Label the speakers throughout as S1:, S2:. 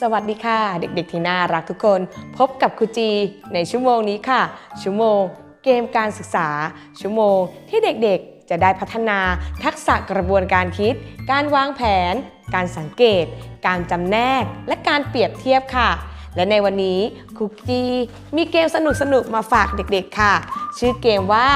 S1: สวัสดีค่ะ เด็กๆที่น่ารักทุกคน พบกับครูจีในชั่วโมงนี้ค่ะ ชั่วโมง เกมการศึกษา ชั่วโมง ที่เด็กๆ จะได้พัฒนาทักษะกระบวนการคิด การวางแผน การสังเกต การจำแนก และการเปรียบเทียบค่ะ และในวันนี้ครูจีมีเกมสนุกๆมาฝากเด็กๆค่ะ ชื่อเกมว่า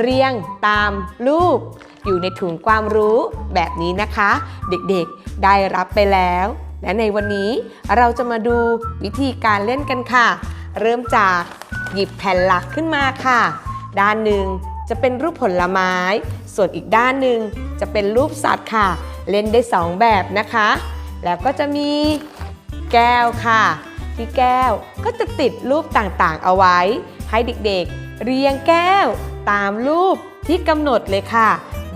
S1: เรียงตามรูปอยู่ในถุงความรู้แบบนี้นะคะ เด็กๆได้รับไปแล้ว และในวันนี้เราจะมาดูวิธีการเล่นกันค่ะ เริ่มจากหยิบแผ่นหลักขึ้นมาค่ะ ด้านหนึ่งจะเป็นรูปผลไม้ ส่วนอีกด้านหนึ่งจะเป็นรูปสัตว์ค่ะ เล่นได้สองแบบนะคะ แล้วก็จะมีแก้วค่ะ ที่แก้วก็จะติดรูปต่างๆ เอาไว้ ให้เด็กๆ เรียงแก้วตามรูปที่กำหนดเลยค่ะ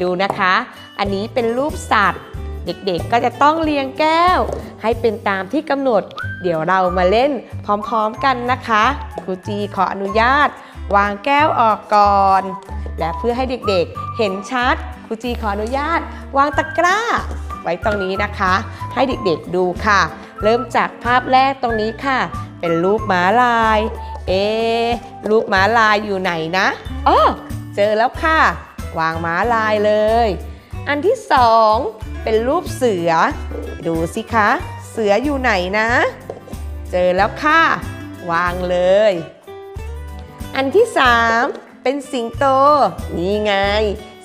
S1: ดูนะคะ อันนี้เป็นรูปสัตว์ เด็กๆ ก็จะต้องเรียงแก้ว ให้เป็นตามที่กำหนด เดี๋ยวเรามาเล่นพร้อมๆกันนะคะ ครูจีขออนุญาต วางแก้วออกก่อน และเพื่อให้เด็กๆ เห็นชัด ครูจีขออนุญาต วางตะกร้า ไว้ตรงนี้นะคะ ให้เด็กๆดูค่ะ เริ่มจากภาพแรกตรงนี้ค่ะ เป็นรูปม้าลาย เอะรูปม้าลายอยู่ไหนนะอ๋อเจอแล้วค่ะ วางม้าลายเลย อันที่สองเป็นรูปเสือ ดูสิคะ เสืออยู่ไหนนะ เจอแล้วค่ะ วางเลย อันที่สามเป็นสิงโต นี่ไง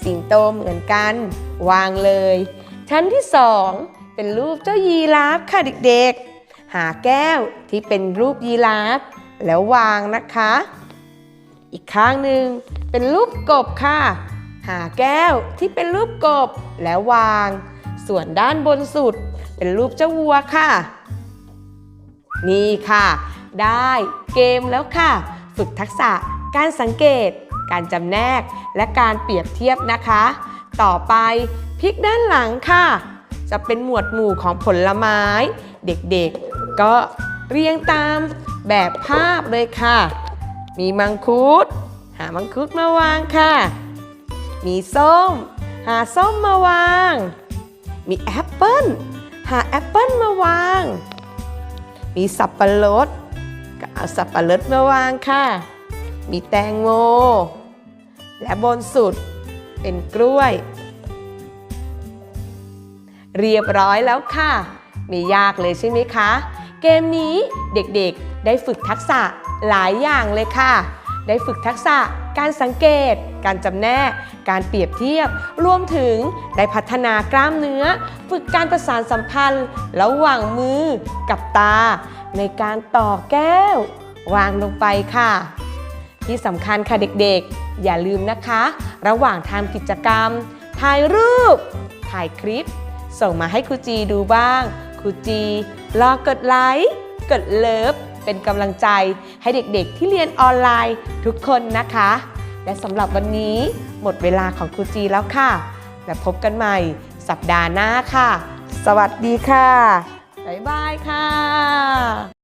S1: สิงโตเหมือนกัน วางเลย ชั้นที่สองเป็นรูปเจ้ายีราฟค่ะเด็กๆ หาแก้วที่เป็นรูปยีราฟแล้ววางนะคะ อีกข้างหนึ่งเป็นรูปกบค่ะ หาแก้วที่เป็นรูปกบแล้ววาง ส่วนด้านบนสุดเป็นรูปเจ้าวัวค่ะ นี่ค่ะ ได้เกมแล้วค่ะ ฝึกทักษะการสังเกต การจำแนกและการเปรียบเทียบนะคะ ต่อไปพลิกด้านหลังค่ะ จะเป็นหมวดหมู่ของผลไม้ เด็กๆ ก็เรียงตามแบบภาพเลยค่ะ มีมังคุด หามังคุดมาวางค่ะ มีส้ม หาส้มมาวาง มีแอปเปิ้ลหาแอปเปิ้ลมาวาง มีสับปะรดก็เอาสับปะรดมาวางค่ะ มีแตงโม และบนสุดเป็นกล้วย เรียบร้อยแล้วค่ะ ไม่ยากเลยใช่ไหมคะ เกมนี้เด็กๆได้ฝึกทักษะหลายอย่างเลยค่ะ ได้ฝึกทักษะการสังเกต การจำแนก การเปรียบเทียบ รวมถึงได้พัฒนากล้ามเนื้อ ฝึกการประสานสัมพันธ์ ระหว่างมือกับตา ในการต่อแก้ว วางลงไปค่ะ ที่สำคัญค่ะเด็กๆ อย่าลืมนะคะ ระหว่างทำกิจกรรม ถ่ายรูป ถ่ายคลิป ส่งมาให้ครูจีดูบ้างครูจีรอกดไลค์ กดเลิฟ เป็นกำลังใจให้เด็กๆ ที่เรียนออนไลน์ทุกคนนะคะ และสำหรับวันนี้หมดเวลาของครูจีแล้วค่ะ และพบกันใหม่สัปดาห์หน้าค่ะ สวัสดีค่ะ บ๊ายบายค่ะ